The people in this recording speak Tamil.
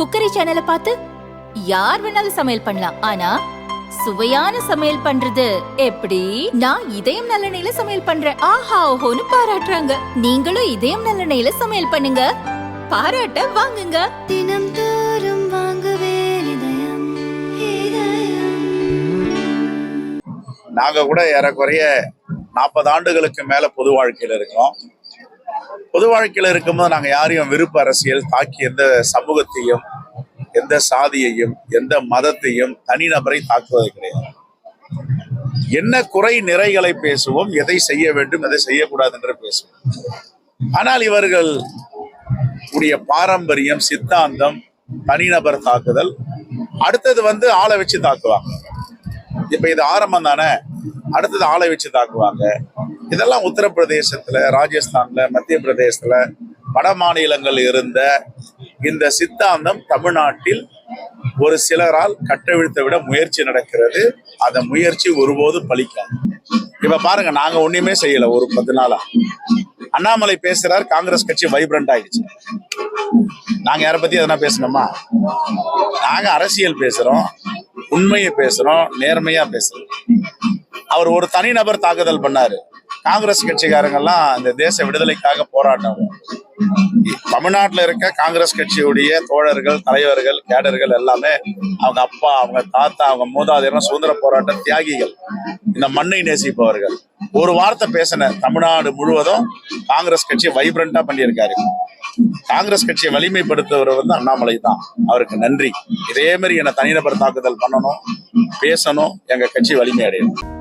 குக்கரி சேனலை பார்த்து யார் வேணாலும் சமையல் பண்ணலாம். ஆனா சுவையான சமையல் பண்றது எப்படி? நான் இதயம் நல்லெண்ணெயில சமையல் பண்றேன். ஆஹா ஓஹோன்னு பாராட்டுறாங்க. நீங்களும் இதயம் நல்லெண்ணெயில சமையல் பண்ணுங்க. பாராட்ட வாங்குங்க. தினம் தோறும் வாங்குவே இதயம் இதயம். நாங்க கூட ஏறக்குறைய நாற்பது ஆண்டுகளுக்கு மேல பொது வாழ்க்கையில இருக்கோம். பொது வாழ்க்கையில இருக்கும்போது நாங்க யாரையும் விருப்ப அரசியல் தாக்கி எந்த சமூகத்தையும் எந்த சாதியையும் எந்த மதத்தையும் தனிநபரை தாக்குவது கிடையாது. என்ன குறை நிறைகளை பேசுவோம் எதை செய்ய வேண்டும் எதை செய்யக்கூடாது என்று பேசுவோம். ஆனால் இவர்கள் உடைய பாரம்பரியம் சித்தாந்தம் தனிநபர் தாக்குதல் அடுத்தது வந்து ஆளை வச்சு தாக்குவாங்க. இப்ப இது ஆரம்பம் தானே? அடுத்தது ஆளை வச்சு தாக்குவாங்க. இதெல்லாம் உத்தரப்பிரதேசத்துல ராஜஸ்தான்ல மத்திய பிரதேசத்துல வட மாநிலங்கள் இருந்த இந்த சித்தாந்தம் தமிழ்நாட்டில் ஒரு சிலரால் கட்டவிழ்த்த விட முயற்சி நடக்கிறது. அந்த முயற்சி ஒருபோதும் பலிக்காது. இப்ப பாருங்க நாங்க ஒண்ணுமே செய்யல ஒரு பத்து நாளா. அண்ணாமலை பேசுறார் காங்கிரஸ் கட்சி வைப்ரண்ட் ஆயிடுச்சு. நாங்க யாரை பத்தி எதனா பேசணுமா? நாங்க அரசியல் பேசுறோம் உண்மையை பேசுறோம் நேர்மையா பேசுறோம். அவர் ஒரு தனிநபர் தாக்குதல் பண்ணாரு. காங்கிரஸ் கட்சிக்காரங்கெல்லாம் இந்த தேச விடுதலைக்காக போராட்டம். தமிழ்நாட்டுல இருக்க காங்கிரஸ் கட்சியுடைய தோழர்கள் தலைவர்கள் கேடர்கள் எல்லாமே அவங்க அப்பா அவங்க தாத்தா அவங்க மூதாதையரும் சுதந்திர போராட்ட தியாகிகள். இந்த மண்ணை நேசிப்பவர்கள். ஒரு வார்த்தை பேசின தமிழ்நாடு முழுவதும் காங்கிரஸ் கட்சி வைப்ரண்டா பண்ணியிருக்காரு. காங்கிரஸ் கட்சியை வலிமைப்படுத்துவர் வந்து அண்ணாமலை தான். அவருக்கு நன்றி. இதே மாதிரி என்னை தனிநபர் தாக்குதல் பண்ணணும் பேசணும் எங்க கட்சி வலிமை அடையணும்.